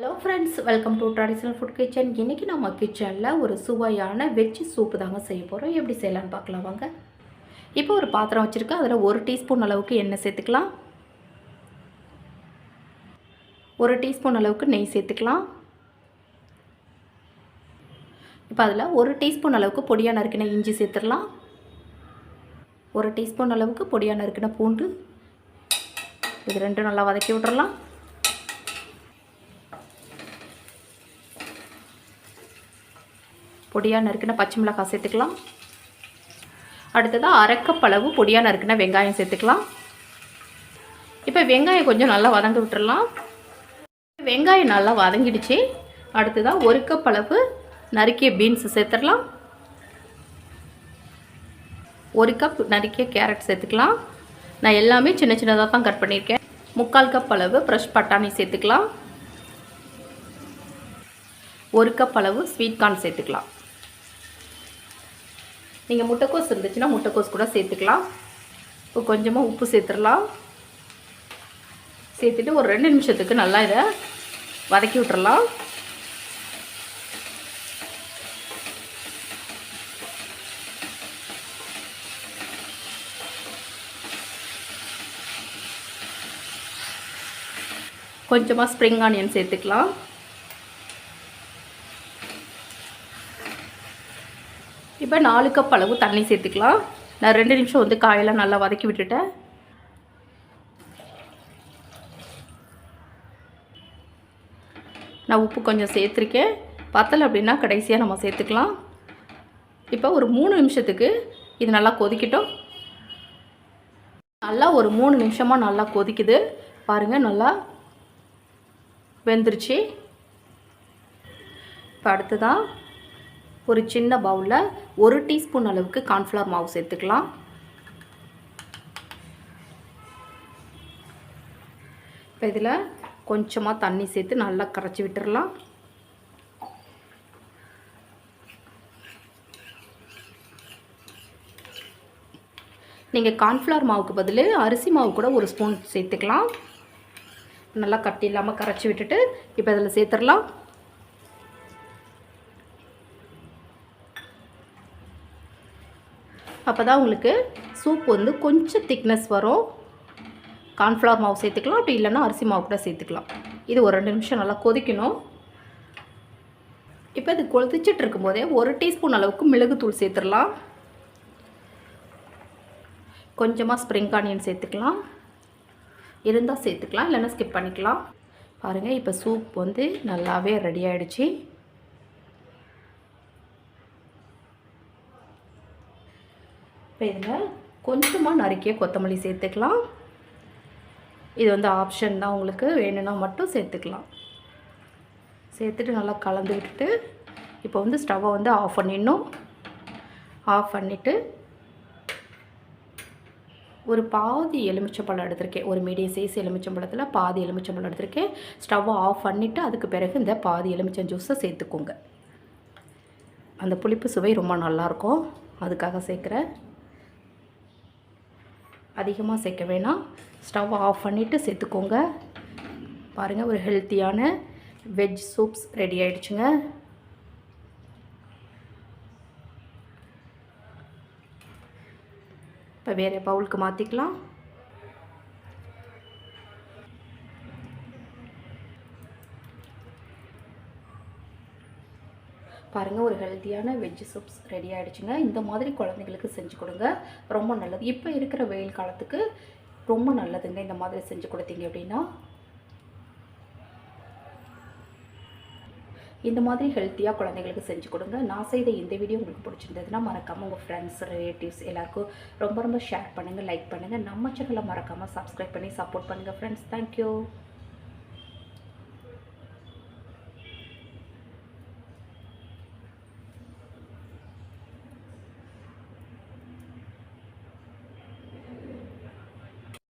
Hello friends welcome to traditional food kitchen இன்றைக்கி நம்ம கிச்சனில் ஒரு சுவையான வெஜ் சூப்பு தாங்க செய்ய போகிறோம் எப்படி செய்யலான்னு பார்க்கலாம் வாங்க. இப்போ ஒரு பாத்திரம் வச்சுருக்கேன். அதில் ஒரு டீஸ்பூன் அளவுக்கு எண்ணெய் சேர்த்துக்கலாம். ஒரு டீஸ்பூன் அளவுக்கு நெய் சேர்த்துக்கலாம். இப்போ அதில் ஒரு டீஸ்பூன் அளவுக்கு பொடியாக நறுக்கின இஞ்சி சேர்த்துடலாம். ஒரு டீஸ்பூன் அளவுக்கு பொடியாக நறுக்கின பூண்டு. இது ரெண்டும் நல்லா வதக்கி விட்றலாம் பொடியாக நறுக்கின பச்சை மிளகாய் சேர்த்துக்கலாம். அடுத்ததாக அரைக்கப்பளவு பொடியாக நறுக்கின வெங்காயம் சேர்த்துக்கலாம். இப்போ வெங்காயம் கொஞ்சம் நல்லா வதங்க விட்டுடலாம் வெங்காயம் நல்லா வதங்கிடுச்சு. அடுத்ததாக ஒரு கப் அளவு நறுக்கிய பீன்ஸ் சேர்த்துடலாம். ஒரு கப் நறுக்கிய கேரட் சேர்த்துக்கலாம். நான் எல்லாமே சின்ன சின்னதாக தான் கட் பண்ணியிருக்கேன். முக்கால் கப் அளவு ஃப்ரெஷ் பட்டாணி சேர்த்துக்கலாம். ஒரு கப் அளவு ஸ்வீட் கார்ன் சேர்த்துக்கலாம். நீங்கள் முட்டைக்கோஸ் இருந்துச்சுன்னா முட்டைக்கோஸ் கூட சேர்த்துக்கலாம். இப்போ கொஞ்சமாக உப்பு சேர்த்துடலாம். சேர்த்துட்டு ஒரு ரெண்டு நிமிஷத்துக்கு நல்லா இதை வதக்கி விட்டுறலாம். கொஞ்சமாக ஸ்ப்ரிங் ஆனியன் சேர்த்துக்கலாம். இப்போ நாலு கப் அளவு தண்ணி சேர்த்துக்கலாம். நான் ரெண்டு நிமிஷம் வந்து காயெல்லாம் நல்லா வதக்கி விட்டுட்டேன். நான் உப்பு கொஞ்சம் சேர்த்துருக்கேன். பத்தலை அப்படின்னா கடைசியாக நம்ம சேர்த்துக்கலாம். இப்போ ஒரு மூணு நிமிஷத்துக்கு இது நல்லா கொதிக்கட்டும். நல்லா ஒரு மூணு நிமிஷமாக நல்லா கொதிக்குது. பாருங்கள் நல்லா வெந்துருச்சு. இப்போ அடுத்ததாக ஒரு சின்ன பவுலில் ஒரு டீஸ்பூன் அளவுக்கு கார்ன்ஃப்ளவர் மாவு சேர்த்துக்கலாம். இப்போ இதில் கொஞ்சமாக தண்ணி சேர்த்து நல்லா கரைச்சி விட்டுறலாம். நீங்கள் கார்ன்ஃப்ளவர் மாவுக்கு பதில் அரிசி மாவு கூட ஒரு ஸ்பூன் சேர்த்துக்கலாம். நல்லா கட்டி இல்லாமல் கரைச்சி விட்டுட்டு இப்போ இதில் சேர்த்துடலாம். அப்போ தான் உங்களுக்கு சூப் வந்து கொஞ்சம் திக்னஸ் வரும். கார்ன்ஃப்ளவர் மாவு சேர்த்துக்கலாம் அப்படி இல்லைன்னா அரிசி மாவு கூட சேர்த்துக்கலாம். இது ஒரு ரெண்டு நிமிஷம் நல்லா கொதிக்கணும். இப்போ இது கொதிச்சுட்டு இருக்கும்போதே ஒரு டீஸ்பூன் அளவுக்கு மிளகுத்தூள் சேர்த்துடலாம். கொஞ்சமாக ஸ்ப்ரிங் ஆனியன் சேர்த்துக்கலாம். இருந்தால் சேர்த்துக்கலாம் இல்லைன்னா ஸ்கிப் பண்ணிக்கலாம். பாருங்கள் இப்போ சூப் வந்து நல்லாவே ரெடி ஆகிடுச்சி இப்போ இதில் கொஞ்சமாக நறுக்கிய கொத்தமல்லி சேர்த்துக்கலாம். இது வந்து ஆப்ஷன் தான் உங்களுக்கு. வேணும்னா மட்டும் சேர்த்துக்கலாம். சேர்த்துட்டு நல்லா கலந்து விட்டுட்டு இப்போ வந்து ஸ்டவ்வை வந்து ஆஃப் பண்ணிடணும். ஆஃப் பண்ணிவிட்டு ஒரு பாதி எலுமிச்சம்பழம் எடுத்திருக்கேன். ஒரு மீடியம் சைஸ் எலுமிச்சம்பழத்தில் பாதி எலுமிச்சம்பழம் எடுத்திருக்கேன். ஸ்டவ்வை ஆஃப் பண்ணிவிட்டு அதுக்கு பிறகு இந்த பாதி எலுமிச்சம் ஜூஸை சேர்த்துக்கோங்க. அந்த புளிப்பு சுவை ரொம்ப நல்லாயிருக்கும் அதுக்காக சேர்க்குறேன். அதிகமாக சேர்க்க வேணாம். ஸ்டவ் ஆஃப் பண்ணிவிட்டு சேர்த்துக்கோங்க. பாருங்கள் ஒரு ஹெல்த்தியான வெஜ் சூப்ஸ் ரெடி ஆகிடுச்சுங்க இப்போ வேறு பவுலுக்கு மாற்றிக்கலாம் பாருங்கள் ஒரு ஹெல்த்தியான வெஜ் சூப்ஸ் ரெடி ஆகிடுச்சுங்க இந்த மாதிரி குழந்தைங்களுக்கு செஞ்சு கொடுங்க. ரொம்ப நல்லது. இப்போ இருக்கிற வெயில் காலத்துக்கு ரொம்ப நல்லதுங்க இந்த மாதிரி செஞ்சு கொடுத்தீங்க அப்படின்னா. இந்த மாதிரி ஹெல்த்தியாக குழந்தைங்களுக்கு செஞ்சு கொடுங்க. நான் செய்த இந்த வீடியோ உங்களுக்கு பிடிச்சிருந்ததுன்னா மறக்காமல் உங்கள் ஃப்ரெண்ட்ஸ் ரிலேட்டிவ்ஸ் எல்லாருக்கும் ரொம்ப ரொம்ப ஷேர் பண்ணுங்கள் லைக் பண்ணுங்கள் நம்ம சேனலை மறக்காமல் சப்ஸ்கிரைப் பண்ணி சப்போர்ட் பண்ணுங்கள் ஃப்ரெண்ட்ஸ் தேங்க்யூ